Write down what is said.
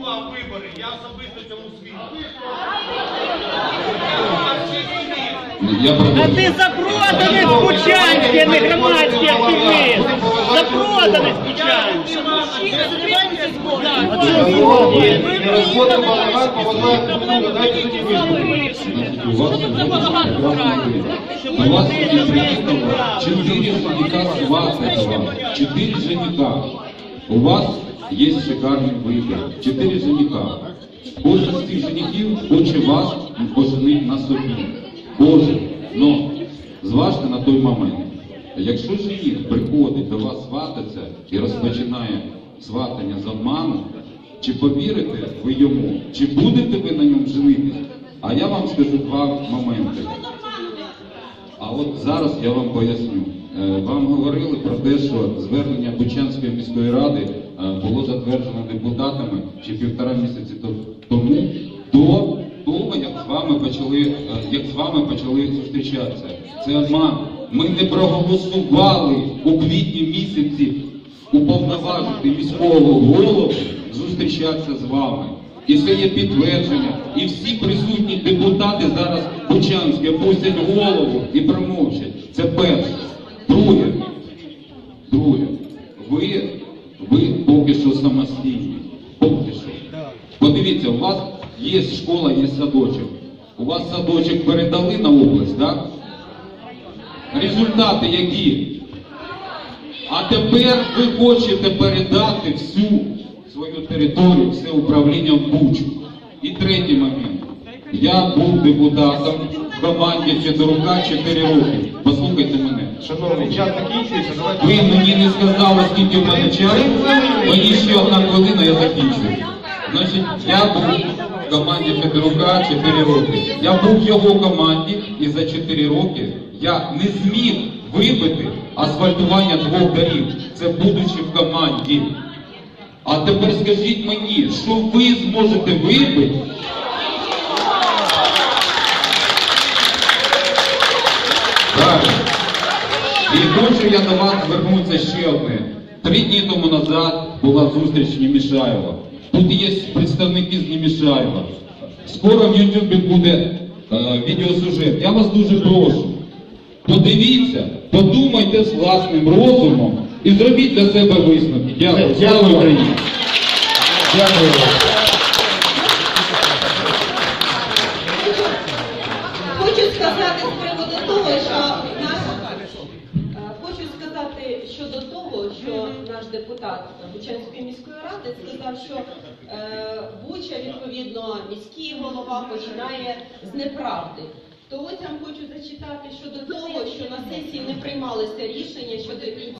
ініціював вибори, я особисто цьому свідок. Я А ти запроданий Бучанський, а не громадський активіст. Запроданий Бучанський. Розходимо балаган, поважаємо друга, дайте мені. У вас вас четыре жениха сватается четыре жениха. У вас есть шикарный выбор. Четыре жениха. Кожен з цих женихів хоче вас поженити на собі. Кожен. Но зважте на той момент. Якщо жених приходить до вас свататися і розпочинає сватання з обману, чи повірите ви йому, чи будете ви на ньому женитись? А я вам скажу два моменти. А от зараз я вам поясню. Е, Вам говорили про те, що звернення Бучанської міської ради е, було затверджено депутатами ще півтора місяці тому, до того, як з вами почали, е, як з вами почали зустрічатися. Це обман. Ми не проголосували у квітні місяці уповноважити міського голову зустрічатися з вами. І це є підтвердження. І всі присутні депутати зараз Бучанські опустять голову і промовчать. Це перше. Подивіться, у вас є школа, є садочок. У вас садочок передали на область, так? Результати які? А тепер ви хочете передати всю свою територію, все управління в Бучу. І третій момент. Я був депутатом в команді Федорука 4 роки. Послухайте мене. Шановний, час закінчується, давайте. Ви мені не сказали, скільки в мене часу. Мені ще одна хвилина, я закінчую. Значить, я був в команді Федорука 4 роки. Я був в його команді і за 4 роки я не зміг вибити асфальтування двох доріг. Це будучи в команді. А тепер скажіть мені, що ви зможете вибити? Так. І хочу я до вас звернутися ще одне. Три дні тому назад була зустріч Німішаєва. Тут є представники з Німішаєва. Скоро в Ютубі буде е, відеосюжет. Я вас дуже прошу. Подивіться, подумайте з власним розумом і зробіть для себе висновки. Дякую. Дякую. Дякую вам. Хочу сказати з приводу того, що наш е, хочу сказати щодо того, що наш депутат Бучанської міської ради сказав, що е, Буча, відповідно, міський голова починає з неправди. То ось я вам хочу зачитати щодо того, що на сесії не приймалися рішення щодо